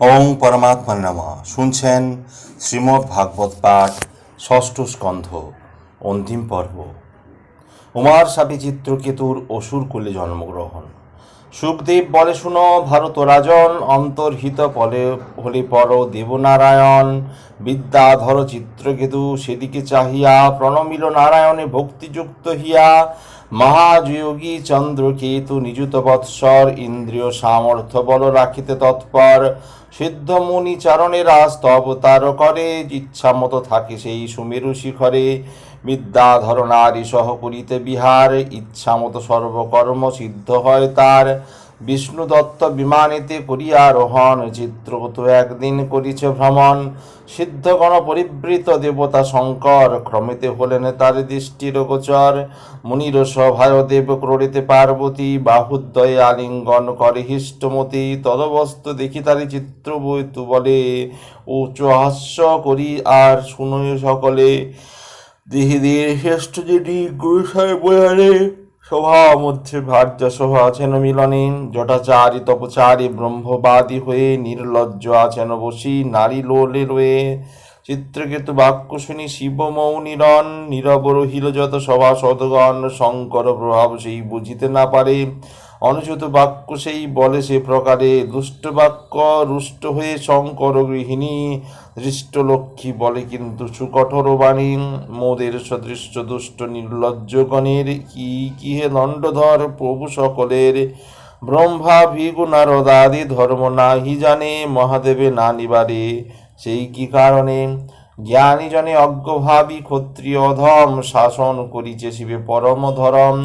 ওং পরমাত্মা নামা। শুনছেন শ্রীমদ্ ভাগবত পাঠ, ষষ্ঠ স্কন্ধ, অন্তিম পর্ব। উমার সাপি চিত্রকেতুর অসুর কুলে জন্মগ্রহণ। সুখদেব বলে, শুনো ভারত রাজন অন্তর্হিত পলে, হলে পর দেবনারায়ণ। বিদ্যাধর চিত্রকেতু, সেদিকে চাহিয়া প্রণমিল নারায়ণে ভক্তিযুক্ত হিয়া মহাযোগী চন্দ্রকেতু নিযুত বৎসর ইন্দ্রিয় সামর্থ্য বল রাখিতে তৎপর। সিদ্ধ মুনি চরণেরা স্তব তার করে, ইচ্ছা মতো থাকে সেই সুমেরু শিখরে। বিদ্যাধর নারী সহ করিতে বিহার, ইচ্ছা মতো সর্বকর্ম সিদ্ধ হয় তার। বিষ্ণু দত্ত বিমানেতে করিয়া রোহণ চিত্রকত একদিন করিছে ভ্রমণ। সিদ্ধগণ পরিবৃত দেবতা শঙ্কর, ক্রমেতে হলেন তার দৃষ্টির গোচর। মুনির সভায় দেব ক্রোড়িতে পার্বতী, বাহুদ্বয়ে আলিঙ্গন করে হিষ্টমতি। তদবস্ত দেখি তারি চিত্র বইতু বলে উচ্চ হাস্য করি আর শুনোয় সকলে। দেহিদের শ্রেষ্ঠ যেটি গুরুসায় বয়ারে সভা মধ্যে ভার্য সভা আছেন মিলনে। জটাচারী তপচারী ব্রহ্মবাদী হয়ে নির্লজ্জ আছেন বসি নারী লোলে রয়ে। চিত্রকেতু বাক্য শুনি শিব মৌনিরণ নীরব রহিল যত সভা সদগণ, শঙ্কর প্রভাব সেই বুঝিতে না পারে। অনুচিত বাক্য সেই বলে সে প্রকারে। দুষ্ট বাক্য রুষ্ট হয়ে শঙ্কর গৃহিণী দৃষ্ট লক্ষ্মী বলে কিন্তু সুকঠোর বাণী মোদের সদৃশ্য দুষ্ট নির্লজ্জগণের কি কি হে দণ্ডধর প্রভু সকলের? ব্রহ্মা, ভিগু নারদাদি ধর্ম নাহি জানে, মহাদেবে না নিবারে, সেই কি কারণে? জ্ঞানী জনে অজ্ঞভাবী ক্ষত্রিয় অধম শাসন করিছে শিবে পরম ধরম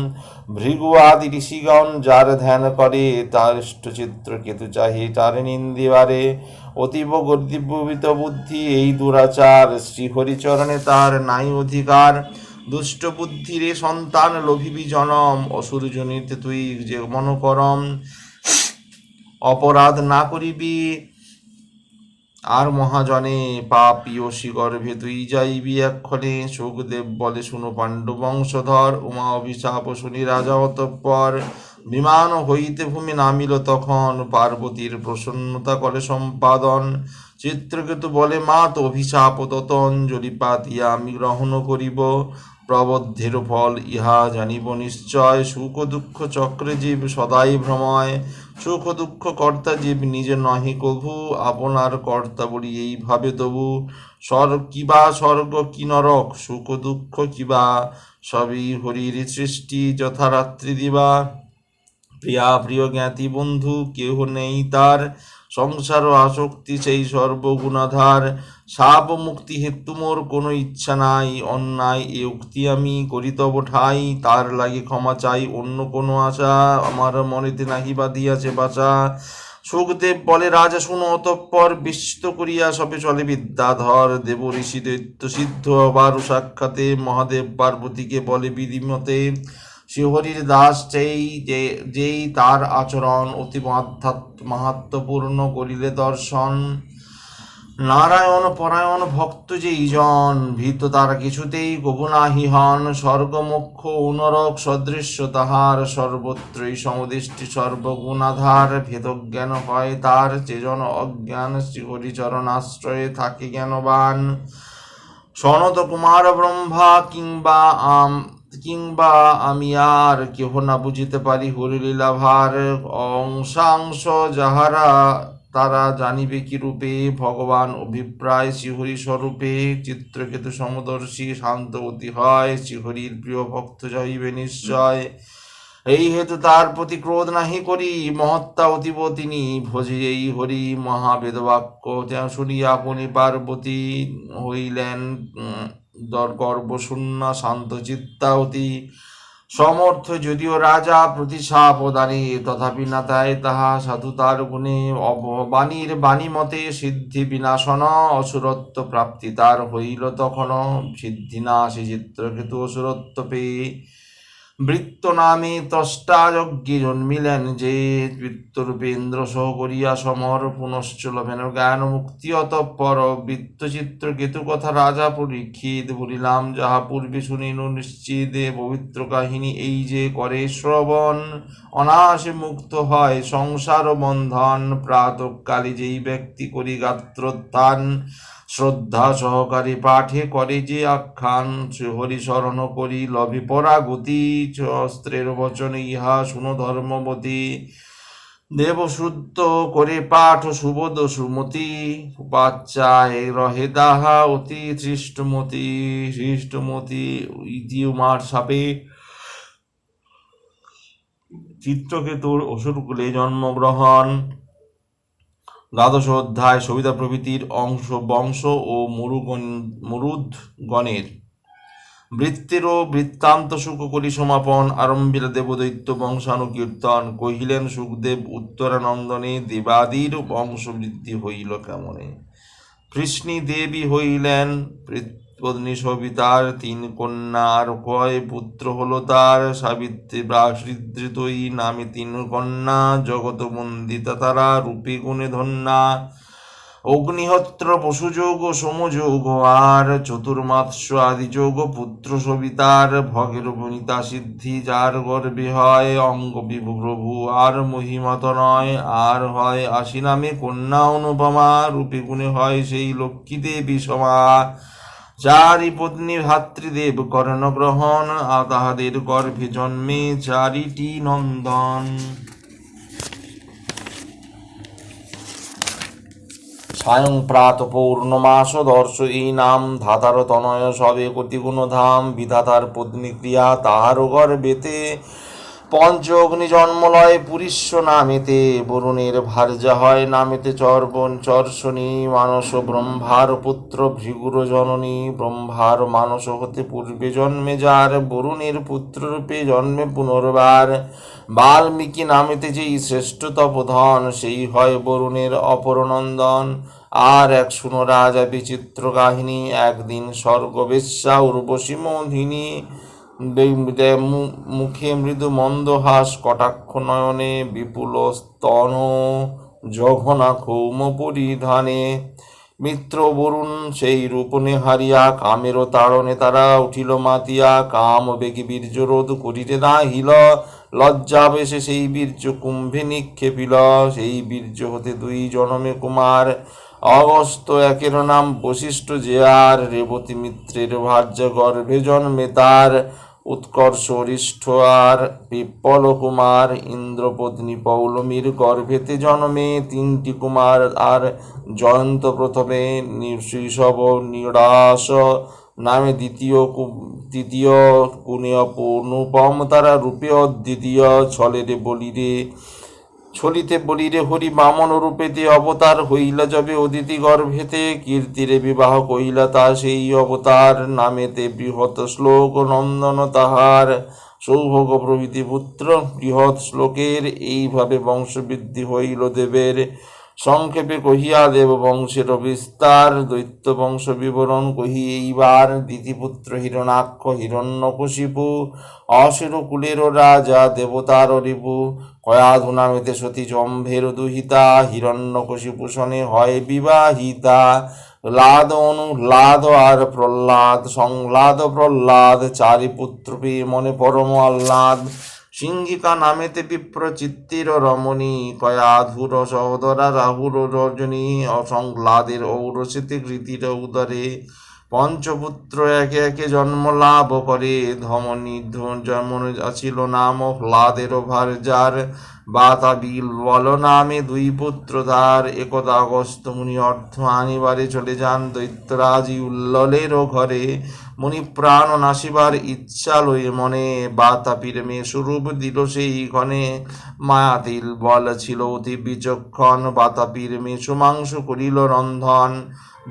ভৃগু আদি ঋষিগণ যার ধ্যান করে, তার ইষ্টচিত্র কেতু চাহে, তার নিন্দিবারে অতীব গর্দিভূত বুদ্ধি, এই দুরাচার শ্রীহরিচরণে তার নাই অধিকার। দুষ্ট বুদ্ধিরে সন্তান লোভিবি জনম অসুর জনিতে তুই যে মনোকরম। অপরাধ না করিবি আর মহাজনে পাপিয়সী গর্ভে তুই যাইবি এক্ষণে। সুখদেব বলে, শুনো পাণ্ডু বংশধর, উমা অভিশাপ শুনি রাজা অতঃপর বিমান হইতে ভূমি নামিল তখন। পার্বতীর প্রসন্নতা করে সম্পাদন। চিত্রকেতু বলে, মা, তো অভিশাপ তত অঞ্জলি পাতিয়া আমি গ্রহণ করিব। প্রবদ্ধের ফল ইহা জানিব নিশ্চয়। সুখ দুঃখ চক্রে জীব সদাই ভ্রময়। সুখ দুঃখ কর্তা জীব নিজে নহে কভু, আপনার কর্তা বলি এইভাবে তবু। স্বর কিবা, স্বর্গ কি নরক? সুখ দুঃখ কিবা? সবই হরির সৃষ্টি যথা রাত্রি দিবা। প্রিয়া, প্রিয় জ্ঞাতি বন্ধু, কেহ নেই তার। সংসার ও আসক্তি সেই সর্বগুণাধার, সাপ মুক্তি হেতু মোর কোনো ইচ্ছা নাই, অন্যায় এ উক্তি আমি করি তব ঠাই, তার লাগে ক্ষমা চাই অন্য কোনো আশা, আমার মনেতে নাহি বাঁধিয়াছে বাসা। সুখদেব বলে, রাজা, শুনো, অতঃপর বিস্মিত করিয়া সবে চলে বিদ্যাধর, দেব ঋষি দৈত্য সিদ্ধ আবার সাক্ষাতে মহাদেব পার্বতীকে বলে বিধিমতে শিহরির দাস যেই যে, যেই তার আচরণ অতি মাহাত্ম্যপূর্ণ করিলে দর্শন। নারায়ণ পরায়ণ ভক্ত যেই জন, ভীত তার কিছুতেই গোপনাহি হন। স্বর্গমুখ্য উনরক সদৃশ্য তাহার, সর্বত্রই সমদৃষ্টি সর্বগুণাধার। ভেদজ্ঞান হয় তার চেজন অজ্ঞান শ্রীহরিচরণ আশ্রয়ে থাকে জ্ঞানবান। সনত কুমার ব্রহ্মা কিংবা আম কিংবা আমি আর কেহ না বুঝিতে পারি হরিলীলা ভার অংশাংশ যাহারা, তারা জানিবে কি রূপে ভগবান অভিপ্রায় শ্রীহরি স্বরূপে চিত্রকেতু সমদর্শী শান্ত অতি হয়, শ্রীহরির প্রিয় ভক্ত যাইবে নিশ্চয়। এই হেতু তার প্রতি ক্রোধ নাহি করি, মহত্তা অতীব তিনি ভোজে এই হরি মহাবেদ বাক্য যা শুনিয়া আপনি পার্বতী হইলেন। গর্বশূন্য শান্ত অতি সমর্থ যদিও রাজা প্রতিশাপ দানে তথাপি না তাই তাহা সাধু তার গুণে অববাণীর বাণী মতে সিদ্ধি বিনাশন অসুরত্ব প্রাপ্তি তার হইল তখন সে চিত্রকেতু অসুরত্ব পেয়ে বৃত্ত নামে ত্রষ্টা যজ্ঞে জন্মিলেন যে বৃত্তরূপেন্দ্র সহ করিয়া সমর পুনশ্চ লভেন জ্ঞান মুক্তি অতঃপর বৃত্তচিত্র কেতু কথা রাজা পরীক্ষিত বলিলাম, যাহা পূর্বে শুনিনু নিশ্চিত পবিত্র কাহিনী এই যে করে শ্রবণ, অনায়াসে মুক্ত হয় সংসার বন্ধন প্রাতকালে যেই ব্যক্তি করি গাত্রোত্থান শ্রদ্ধা সহকারে পাঠে করে যে আখ্যান হরিশরণ করি, লভি পরাগতি অস্ত্রের বচন ইহা শুনো ধর্মবতী দেবশুদ্ধ করে পাঠ সুবোধ সুমতি, বাচ্চায় রহে দাহা অতি সৃষ্টমতি সৃষ্টমতি ইতি উমার সাপে। চিত্রকেতুর অসুরকুলে জন্মগ্রহণ। দ্বাদশ অধ্যায় সবিতা প্রভৃতির অংশ বংশ ও মরুগণ মরুদ্গণের। ও বৃত্তান্ত সুখ করি সমাপন আরম্ভিল দেবদৈত্য বংশানুকীর্তন কহিলেন, সুখদেব, উত্তরানন্দনে দেবাদির বংশবৃদ্ধি হইল কেমনে? কৃষ্ণী দেবী হইলেন পত্নী সবিতার তিন কন্যা আর কয় পুত্র হলো তার। সাবিত্রী ব্রাসৃদৃতই নামে তিন কন্যা। জগত বন্দিতা তারা রূপে গুণে ধন্যা। অগ্নিহোত্র, পশুযোগ, সমযোগ আর চতুর্মাৎস্য আদি যোগ পুত্র সবিতার। ভগের বনিতা সিদ্ধি যার গর্বে হয়, অঙ্গ প্রভু আর মহিমত নয়। আর হয় আশি নামে কন্যা অনুপমা। রূপে গুণে হয় সেই লক্ষ্মী দেবী সমা। চারি পত্নী ভাতৃদেব কর্ণ গ্রহণ তাহাদের গর্ভে জন্মে চারিটি নন্দন। সায়ং প্রাত পৌর্ণমাস দর্শ এই নাম ধাতার তনয় সবে কতিগুণ ধাম বিধাতার পত্নী ক্রিয়া তাহারও গর্ভেতে পঞ্চ অগ্নি জন্মলয় পুরীশ্ব নামেতে, বরুণের ভার্যা হয় নামেতে চর্বণ, চর্ষণী, মানস ব্রহ্মার পুত্র ভৃগুর জননী, ব্রহ্মার মানস হতে পূর্বে জন্মে যার, বরুণের পুত্ররূপে জন্মে পুনর্বার। বাল্মীকি নামেতে যেই শ্রেষ্ঠ তপধন, সেই হয় বরুণের অপরনন্দন। আর এক শুনো রাজা বিচিত্র কাহিনী, একদিন স্বর্গবেশ্যা উর্বশী মোহিনী বে- দে- মু- মুখে মৃদু মন্দহাস, কটাক্ষ নয়নে বিপুল স্তন জঘনা কৌম পরিধানে মিত্র বরুণ সেই রূপনে হারিয়া কামের তাড়নে তারা উঠিল মাতিয়া, কাম বেগে বীর্য রোধ করিতে নাহিল। লজ্জা বেশে সেই বীর্য কুম্ভে নিক্ষেপিল, সেই বীর্য হতে দুই জনমে কুমার। অগস্ত একের নাম বশিষ্ঠ যে আর, রেবতী মিত্রের ভার্য গর্ভে জন্মে তার। উৎকর্ষ অরিষ্ঠ আর পিপ্পল কুমার ইন্দ্রপত্নী পৌলমীর গর্ভেতে জন্মে তিনটি কুমার আর জয়ন্ত প্রথমে শৈশব নিরাস নামে দ্বিতীয় তৃতীয় কুণীয় অনুপম তারা রূপে অদ্বিতীয় ছলেরে বলিরে ছলিতে বলিরে হরি বামন রূপেতে অবতার হইলা যবে অদিতি গর্ভেতে, কীর্তিরে বিবাহ কইলা তা সেই অবতার। নামেতে বৃহৎ শ্লোক, নন্দন তাহার। সৌভোগ প্রভৃতি পুত্র, বৃহৎ শ্লোকের, এইভাবে বংশবৃদ্ধি হইল দেবের। সংক্ষেপে কহিয়া দেব বংশের বিস্তার দৈত্য বংশ বিবরণ কহি এইবার দিতিপুত্র হিরণাক্ষ হিরণ্যকশিপু অসুর কুলের রাজা দেবতার রিপু কয়াধু নামেতে সতী জম্ভের দুহিতা, হিরণ্যকশিপু শনে হয় বিবাহিতা। লাদ অনু লাদ আর প্রহ্লাদ, সংলাদ প্রহ্লাদ চারি পুত্র মনে পরম আহ্লাদ। সিংহিকা নামেতে বিপ্র চিত্তির রমণী কয়াধুর সহদরা রাহুর রজনী অসংলাদের ঔরসিতে কৃতির উদরে পঞ্চপুত্র একে একে জন্ম লাভ করে। ধমনী যেমন আছিল নাম হ্লাদের ভারজার বাতা বিল বল নামে দুই পুত্র তার। একদা অগস্ত মুনি অর্থ আনিবারে চলে যান দৈত্যরাজি উল্ললেরও ঘরে। মুনি প্রাণ নাসিবার ইচ্ছা লয়ে মনে বাতাপির মেয়ে স্বরূপ দিল সেই ক্ষণে। মায়াতিল বল ছিল অতি বিচক্ষণ। বাতাপির মেয়ে সুমাংস করিল রন্ধন।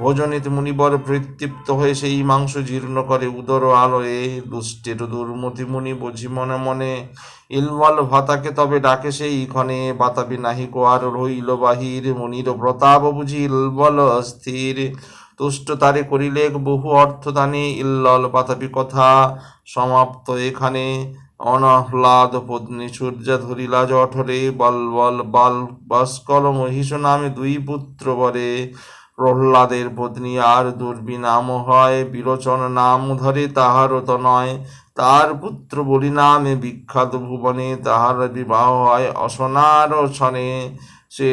ভোজনিত মুনিবর প্রতৃপ্ত হয়ে সেই মাংস জীর্ণ করে উদর আলোয়ে দুষ্টের দুর্মতি মুনি, বুঝি মনে মনে ইলবল ভাতাকে তবে ডাকে সেই ক্ষণে, বাতাবি নাহি আর রইল বাহির, মুনির প্রতাপ বুঝি ইলবল স্থির তুষ্ট তারে করিলে বহু অর্থদানে ইল্লল বাতাবি কথা সমাপ্ত এখানে, অনাহ্লাদ পত্নী সূর্যা ধরিলা জঠরে বল বল বাল বাস্কল মহিষ নামে দুই পুত্র বরে প্রহ্লাদের পত্নী আর দুর্বি নাম হয়। বিরোচন নাম ধরে তাহারও তো নয়। তার পুত্র বলি নামে বিখ্যাত ভুবনে তাহার বিবাহ হয় অসনার সে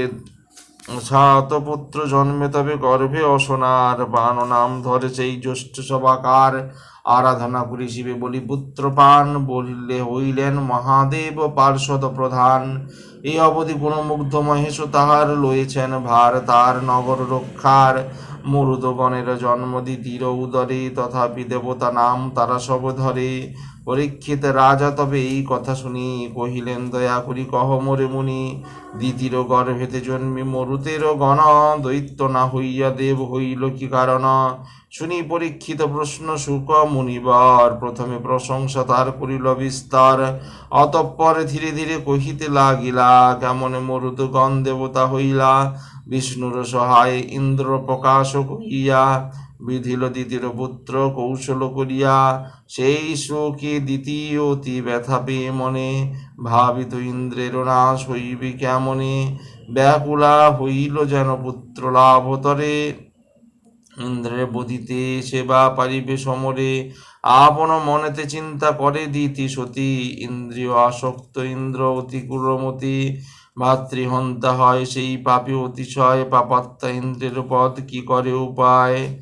পুত্র জন্মে তবে গর্ভে অসনার বান নাম ধরে সেই জ্যৈষ্ঠ সভাকার আরাধনা করি শিবে বলি পুত্র পান বলিলে হইলেন মহাদেব পার্শ্বদ প্রধান। এই অবধি গুণমুগ্ধ মুগ্ধ মহেশ তাহার লয়েছেন ভার, তার নগর রক্ষার মরুদগণের জন্ম দিতির উদরে তথাপি দেবতা নাম তারা সব ধরে। পরীক্ষিত রাজা তবে এই কথা শুনি কহিলেন, দয়া করি কহ মোরে মুনি দ্বিতীয় গর্ভেতে জন্মি মরুতের গণ দৈত্য না হইয়া দেব হইল কি কারণ? শুনি পরীক্ষিত প্রশ্ন শুক মুনিবার, প্রথমে প্রশংসা তার করিল বিস্তার। অতঃপর ধীরে ধীরে কহিতে লাগিলা, কেমন মরুদগণ দেবতা হইলা? বিষ্ণুর সহায় ইন্দ্র প্রকাশ করিয়া বিধিল দ্বিতীয় পুত্র কৌশল করিয়া, সেই শোকে দ্বিতীয় অতি ব্যথা পেয়ে মনে, ভাবিত ইন্দ্রের নাশ হইবে কেমনে? ব্যাকুলা হইল যেন পুত্র লাভতরে ইন্দ্রের বদিতে সেবা পারিবে সমরে, আপন মনেতে চিন্তা করে দিতি সতী। ইন্দ্রিয় আসক্ত ইন্দ্র অতি কুরমতি ভাতৃহন্তা হয় সেই পাপী অতিশয় পাপাত্মা ইন্দ্রের পদ কি করে উপায়?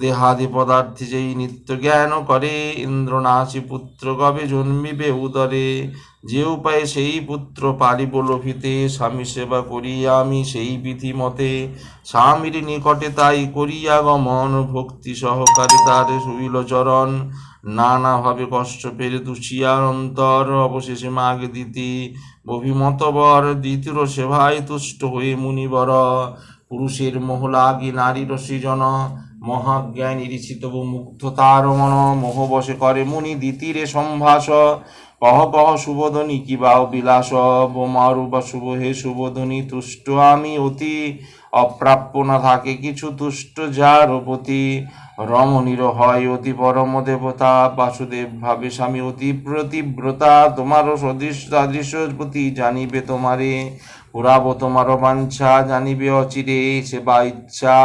দেহাদি পদার্থে যেই নিত্য জ্ঞান করে, ইন্দ্রনাশী পুত্র কবে জন্মিবে উদরে? যে উপায়ে সেই পুত্র পারিব লোভিতে, স্বামী সেবা করিয়া আমি সেই বিধি মতে স্বামীর নিকটে তাই করিয়া গমন ভক্তি সহকারে তার শুইল চরণ। নানাভাবে কষ্ট পেরে দুষিয়ার অন্তর অবশেষে মাগ দিতি। অভিমতবর দ্বিতীয় সেবায় তুষ্ট হয়ে মুনিবর। পুরুষের মোহলাগি নারীর সৃজন। মহাজ্ঞানী ঋষি তবু মুগ্ধ তার মন। মোহবশে করে মুনি দ্বিতীরে সম্ভাস কহ কহ শুভধ্বনি কি বা বিলাস বোমারু বা শুভ, হে শুভধ্বনি তুষ্ট আমি অতি। অপ্রাপ্য না থাকে কিছু তুষ্ট যার প্রতি। রমণীর হয় অতি পরম দেবতা, বাসুদেব ভাবে স্বামী অতি প্রতিব্রতা। তোমারও সদৃশ সাদৃশ্য প্রতি জানিবে তোমারে, পুরাব তোমারও বাঞ্ছা, জানিবে অচিরে সেবা ইচ্ছা।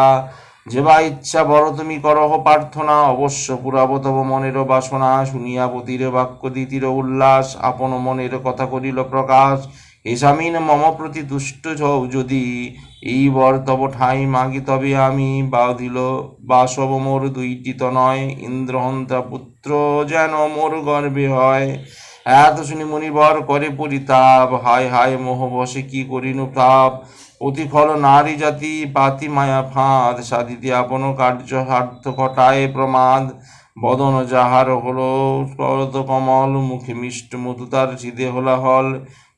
যে বা ইচ্ছা বড় তুমি করহ প্রার্থনা, অবশ্য পুরাব তব মনের বাসনা, শুনিয়া পতির বাক্য দিতির উল্লাস, আপন মনের কথা করিল প্রকাশ। এসামিন মম প্রতি দুষ্ট হও যদি। এই বর তব ঠাই মাগি, তবে আমি বাঁধিল বাসব মোর দুইটি নয়, ইন্দ্রহন্তা পুত্র যেন মোর গর্বে হয়। এত শুনি মনিবর, করে পরিতাপ। হায় হায়, মোহ বসে কি করিনু তাপ অতিফল নারী জাতি, পাতি মায়া ফাঁদ, সাধিতে আপন কার্য স্বার্থ ঘটায় প্রমাদ। বদন যাহার হলো কমল, মুখে মিষ্ট মধু তার হৃদে হলা হল।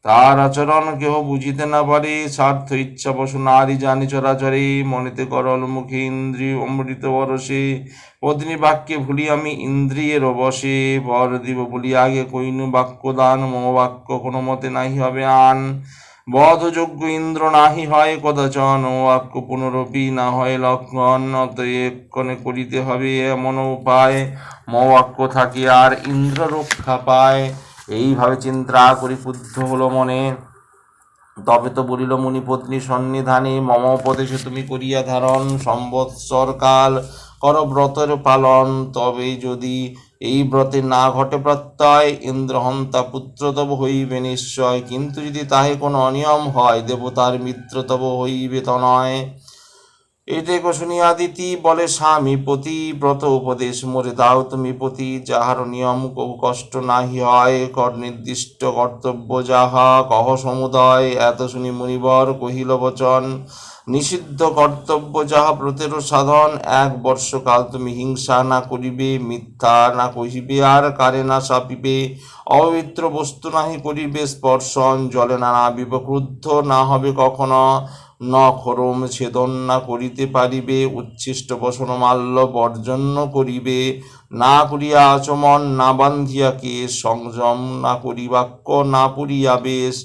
তার আচরণ কেহ বুঝিতে না পারে স্বার্থ ইচ্ছা বসু নারী জানি চরাচরে। মনেতে করল মুখে ইন্দ্রিয় অমৃত বরসে। পত্নী বাক্যে ভুলি আমি ইন্দ্রিয়ের বসে বর দিব বলি আগে কইনু বাক্য দান মম বাক্য কোনো মতে নাহি হবে আন। বধযোগ্য ইন্দ্র নাহি হয় কদাচন বাক্য পুনরপি না হয় লক্ষণ অতএক্ষণে করিতে হবে এমন উপায়। মবাক্য থাকি আর ইন্দ্র রক্ষা পায়। এইভাবে চিন্তা করি ক্ষুদ্ধ হলো মনে। তবে তো বলিল মুনিপত্নী সন্নিধানে, মম উপদেশে তুমি করিয়া ধারণ সম্বৎসর কাল কর ব্রতের পালন। তবে যদি এই ব্রতে না ঘটে প্রত্যয়, ইন্দ্রহন্তা পুত্র তব হইবে নিশ্চয়। কিন্তু যদি তাহে কোনো অনিয়ম হয়, দেবতার মিত্র তব হইবে তনয় এতে শুনিয়া দিতি বলে, স্বামী, পতি, ব্রত, উপদেশ, মোরে দাও তুমি পতি, যাহার নিয়ম কবু কষ্ট নাহি হয়, কর নির্দিষ্ট কর্তব্য যাহা, কহ সমুদয়। এত শুনি মুনিবর কহিল, বচন নিষিদ্ধ কর্তব্য যাহা ব্রতের সাধন, এক বর্ষকাল তুমি হিংসা না করিবে, মিথ্যা না কহিবে, আর কারে না চাপিবে। অপবিত্র বস্তু নাহি করিবে স্পর্শন জলে না নাবিব না হবে কখনো। ন খরম ছেদন না করিতে পারিবে, উচ্ছিষ্ট বসন মাল্য বর্জন করিবে। না করিয়া আচমন, না বান্ধিয়া সংযম না করি বাক্য না পড়িয়া বেশ।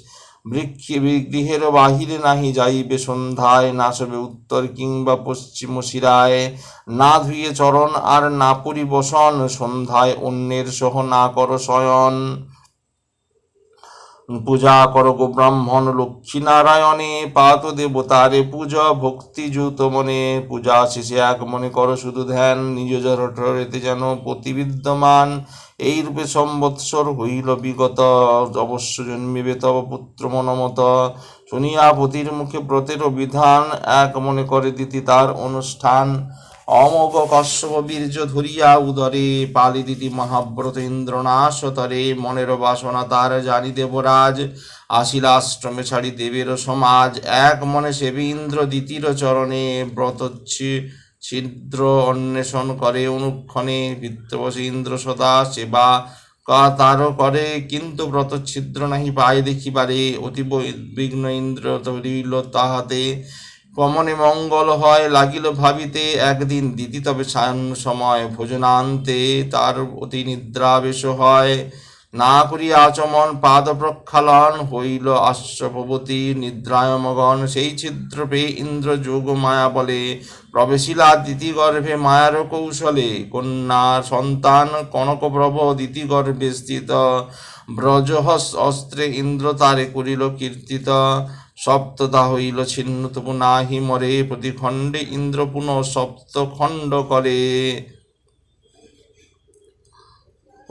বৃক্ষে গৃহের বাহিরে নাহি যাইবে সন্ধ্যায়, না সবে উত্তর কিংবা পশ্চিম শিরায়। না ধুয়ে চরণ আর না পরিবসন, সন্ধ্যায় অন্যের সহ না কর শয়ন। পূজা করো গো ব্রাহ্মণ লক্ষ্মী নারায়ণে পাত দেবতারে পূজা ভক্তিযুত মনে। পূজা শেষে এক মনে করো শুধু ধ্যান, নিজ জরঠরেতে যেন প্রতিবিদ্যমান। এই রূপে সম্বৎসর হইল বিগত, অবশ্য জন্মিবে তব পুত্র মনমত। শুনিয়া পতির মুখে ব্রতের বিধান এক মনে করে দিতি তার অনুষ্ঠান। অমোঘ কশ্যপ বীর্য ধরিয়া উদরে পালি দিতি মহাব্রত ইন্দ্রনাশ তরে মনের বাসনা তার জানি দেবরাজ। আশ্রমে ছাড়ি দেবের সমাজ। এক মনে সেবী ইন্দ্র দ্বিতীয় চরণে ব্রত ছিদ্র অন্বেষণ করে অনুক্ষণে। বিত্তবসে ইন্দ্র সদা সেবা তারও করে। কিন্তু ব্রত ছিদ্র নাহি পায় দেখিবারে। অতীব বিঘ্ন ইন্দ্র ধরিল তাহাতে। কমনে মঙ্গল হয় লাগিল ভাবিতে। একদিন দিতি তবে সায়ন সময় ভোজনান্তে তার অতি নিদ্রাবেশ হয়। না করিয়া আচমন পাদ প্রক্ষালন হইল আশ্রপবতী নিদ্রায় মগন সেই ছিদ্র পেয়ে ইন্দ্র যোগ মায়া বলে, প্রবেশিলা দিতি গর্ভে মায়ার কৌশলে। কন্যা সন্তান কনকপ্রভ দিতি গর্ভে স্থিত। ব্রজহস অস্ত্রে ইন্দ্র তারে করিল কীর্তিত। সপ্তদা হইল ছিন্ন তবু নাহি মরে, প্রতিখণ্ডে ইন্দ্র পুনঃ সপ্তখণ্ড করে।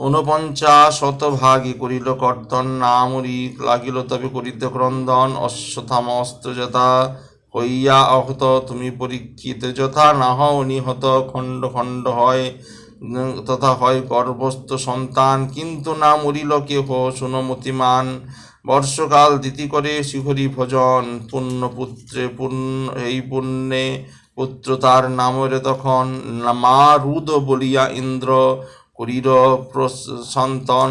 ঊনপঞ্চাশ শতভাগী করিল কর্তন নামরি লাগিল তবে করিতে ক্রন্দন অশ্বথাম অস্ত্র যথা হইয়া আহত, তুমি পরীক্ষিত যথা না হও নিহত, খণ্ড খণ্ড হয়, তথা হয় গর্ভস্থ সন্তান, কিন্তু না মরিল কেহ সুনমতিমান বর্ষকাল দিতি করে শিহরি ভজন পুণ্য পুত্রে পুণ্য, এই পুণ্যে পুত্র তার নামরে তখন মা রুদ বলিয়া ইন্দ্র করির সন্তান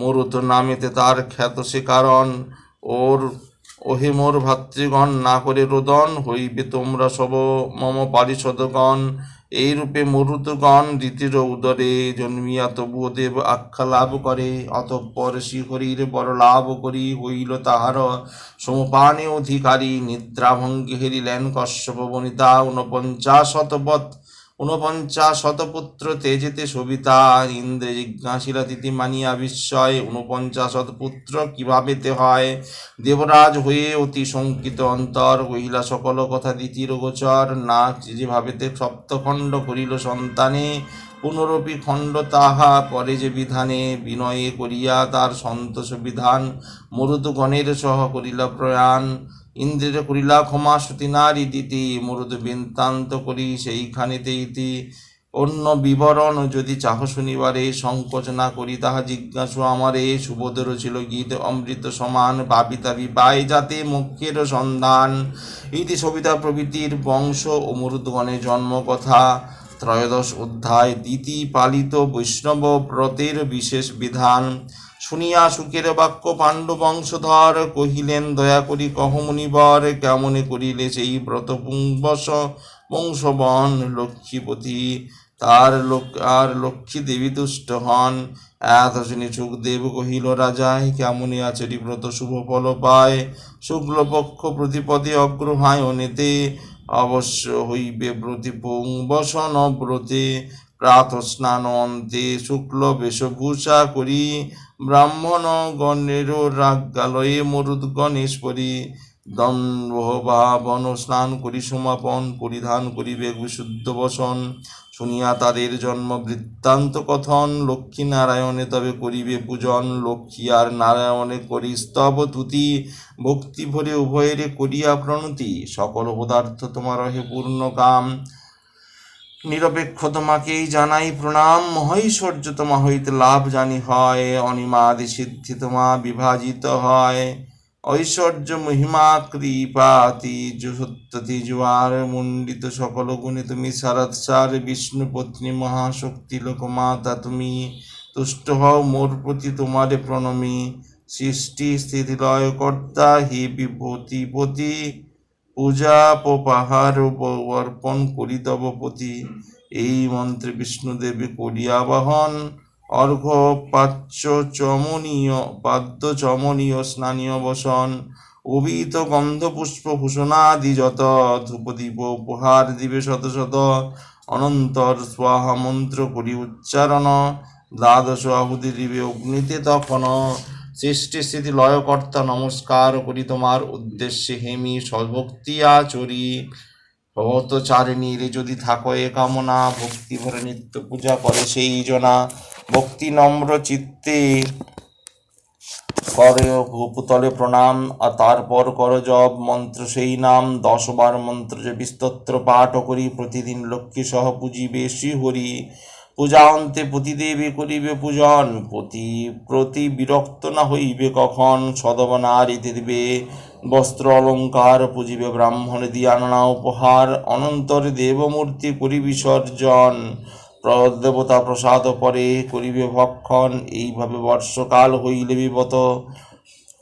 মরুত নামেতে তার খ্যাত সে কারণ। ওর, ওহে মোর ভাতৃগণ, না করে রোদন হইবে তোমরা সব মম পারিষদগণ। এই রূপে মরুতগণ রীতির উদরে জন্মিয়া তবুও দেব আখ্যা লাভ করে। অতঃপর শিহরির বড় লাভ করি হইল তাহার সমপানে অধিকারী। নিদ্রাভঙ্গি হেরিলেন কশ্যপ বনিতা ঊনপঞ্চাশ শতপথ ঊনপঞ্চাশ শতপুত্র তেজেতে সবিতা ইন্দ্রে জিজ্ঞাসিলা তিথি মানিয়া বিস্ময়। ঊনপঞ্চাশ শতপুত্র কীভাবে তে হয়? দেবরাজ হয়ে অতি শঙ্কিত অন্তর কহিলা, সকল কথা দ্বিতীয় গোচর না যেভাবে তে সপ্তখণ্ড করিল সন্তানে, পুনরপি খণ্ড তাহা পরে যে বিধানে। বিনয়ে করিয়া তার সন্তোষ বিধান, মরুদগণের সহ করিলা প্রয়াণ। ইন্দ্রের করিলা ক্ষমা সতী নারী দিতি মরুদ বৃত্তান্ত করি সেইখানেতে ইতি অন্য বিবরণ যদি চাহ শুনিবারে সংকোচ না করি, তাহা জিজ্ঞাসু আমারে সুবোধর ছিল গীত অমৃত সমান, ভাবিতা বাই যাতে মুখ্যের সন্ধান। ইতি সবিতা প্রভৃতির বংশ ও মরুদগণের জন্ম কথা। ত্রয়োদশ অধ্যায় দ্বিতি পালিত বৈষ্ণব ব্রতের বিশেষ বিধান। শুনিয়া সুখের বাক্য পাণ্ডু বংশধর কহিলেন, দয়া করি কহ মুনিবর, কেমনে করিলে সেই ব্রত পুংবশ বংশবন লক্ষ্মীপতি তার লোক, আর লক্ষ্মী দেবী তুষ্ট হন। এত শুনি সুখদেব কহিল রাজাই কেমনে আচরি ব্রত? শুভ ফল পায়। শুক্লপক্ষ প্রতিপদে অগ্রহায় অনেতে অবশ্য হইবে ব্রতি পুংবসন ব্রতে প্রাত স্নান অন্তে শুক্ল বেশভূষা করি, ব্রাহ্মণ গণেরও রাজ্ঞালয়ে মরুদ দম্ভ বা বন স্নান করি, সমাপন পরিধান করিবে বিশুদ্ধ বসন। শুনিয়া তাদের জন্ম বৃত্তান্ত কথন লক্ষ্মী নারায়ণে তবে করিবে পূজন। লক্ষ্মী আর নারায়ণে করি স্তব তুতি ভক্তি ভরে উভয়েরে করিয়া প্রণতি। সকল পদার্থ তোমার হে পূর্ণ কাম। নিরপেক্ষ তোমাকেই জানাই প্রণাম। মহৈশ্বর্য তোমা হইতে লাভ জানি হয় অনিমাদি সিদ্ধি তোমা বিভাজিত হয়। ঐশ্বর্য মহিমা কৃপাতি সত্যতি জুয়ার মণ্ডিত সকল গুণে তুমি শারদ সার বিষ্ণু পত্নী মহাশক্তি লোকমাতা তুমি। তুষ্ট হও মোর প্রতি তোমারে প্রণমী। সৃষ্টি স্থিতি লয় কর্তা হি বিভূতি পতি পূজা পাহার অর্পণ করি তব পতি। এই মন্ত্রে বিষ্ণুদেবী করিয়া বাহন অর্ঘ পাচ্য চমনীয় পাদ্য চমনীয় স্নানীয় বসন অভিহিত গন্ধ পুষ্প ভূষণাদি যত ধূপদীপ উপহার দিবে শত শত। অনন্তর স্বাহা মন্ত্র করি উচ্চারণ, দ্বাদশ আহুতি দিবে অগ্নিতে তখন সৃষ্টি স্থিতি লয়কর্তা নমস্কার করি তোমার উদ্দেশ্যে হেমি সভক্তি আচরি ভবতচারিণী রে যদি থাকো এ কামনা, ভক্তি ভরে নিত্য পূজা করে সেই জনা। ভক্তি নম্র চিত্তে করে ভূপতলে প্রণাম, আর তারপর কর জব মন্ত্র সেই নাম। দশবার মন্ত্র যে বিস্তত্র পাঠ করি, প্রতিদিন লক্ষ্মী সহ পুঁজি বেশি শ্রীহরি। পূজা অন্তে প্রতিদেবী করিবে পূজন প্রতি প্রতি বিরক্ত না হইবে কখন? সদব নারীতে দিবে বস্ত্র অলঙ্কার, পুজিবে ব্রাহ্মণ দিয়া নানা উপহার, অনন্তর দেবমূর্তি করি বিসর্জন। দেবতা প্রসাদ পরে করিবে ভক্ষণ, এইভাবে বর্ষকাল হইলে বিবত।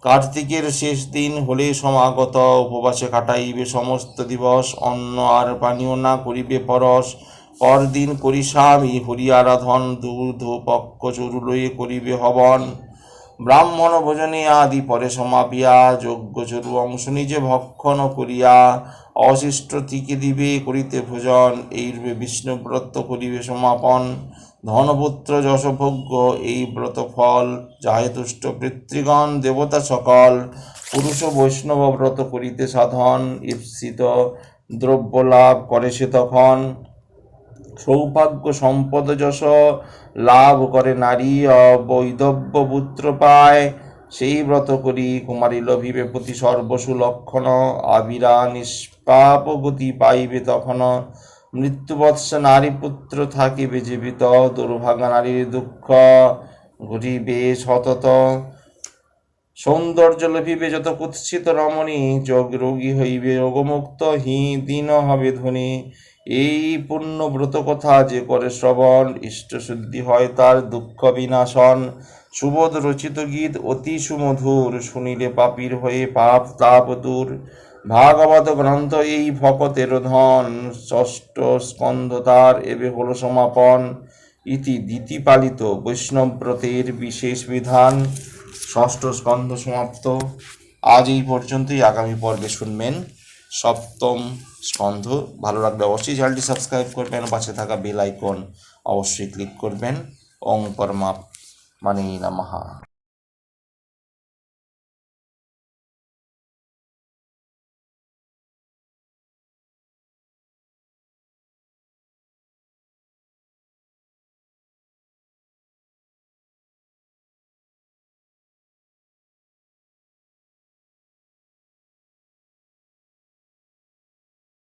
কার্তিকের শেষ দিন হলে সমাগত, উপবাসে কাটাইবে সমস্ত দিবস, অন্ন আর পানীয় না করিবে পরশ। পরদিন করি স্বামী হরি আরাধন দুধ পক্ষ চরু লয়ে করিবে হবন। ব্রাহ্মণ ভোজনে আদি পরে সমাপিয়া, যজ্ঞ চরু অংশ নিজে ভক্ষণ করিয়া, অশিষ্ট টিকে দিবে করিতে ভোজন। এইরূপে বিষ্ণুব্রত করিবে সমাপন। ধনপুত্র যশভোগ্য, এই ব্রত ফল যাহে তুষ্ট পিতৃগণ, দেবতা সকল, পুরুষ বৈষ্ণব ব্রত করিতে সাধন। ঈপ্সিত দ্রব্য লাভ করে সে তখন। সৌভাগ্য সম্পদ যশ লাভ করে নারী অবৈধব্য পুত্র পায়। সেই ব্রত করি কুমারী লভিবে প্রতি সর্বসুলক্ষণ। আবিরা নিষ্পাপ গতি পাইবে তখন। মৃত্যুবৎস নারী পুত্র থাকিবে জীবিত। দুর্ভাগা নারীর দুঃখ ঘটিবে সতত। সৌন্দর্য লভিবে যত কুৎসিত রমণী যোগ রোগী হইবে রোগমুক্ত। হি দিন হবে ধনী। এই পুণ্য ব্রত কথা যে করে শ্রবণ ইষ্ট শুদ্ধি হয় তার দুঃখ বিনাশন সুবোধ রচিত গীত অতি সুমধুর, শুনিলে পাপীর হয়ে পাপ তাপ দূর। ভাগবত গ্রন্থ এই ভকতের ধন, ষষ্ঠ স্কন্ধ তার এবে হল সমাপন। ইতি দিতি পালিত বৈষ্ণবব্রতের বিশেষ বিধান। ষষ্ঠ স্কন্ধ সমাপ্ত। আজ এই পর্যন্তই। আগামী পর্বে শুনবেন সপ্তম স্কন্ধ। ভালো লাগলে অবশ্যই চ্যানেলটি সাবস্ক্রাইব করবেন। পাশে থাকা বেল আইকন অবশ্যই ক্লিক করবেন। ওং পরমাপ মানে নমঃ।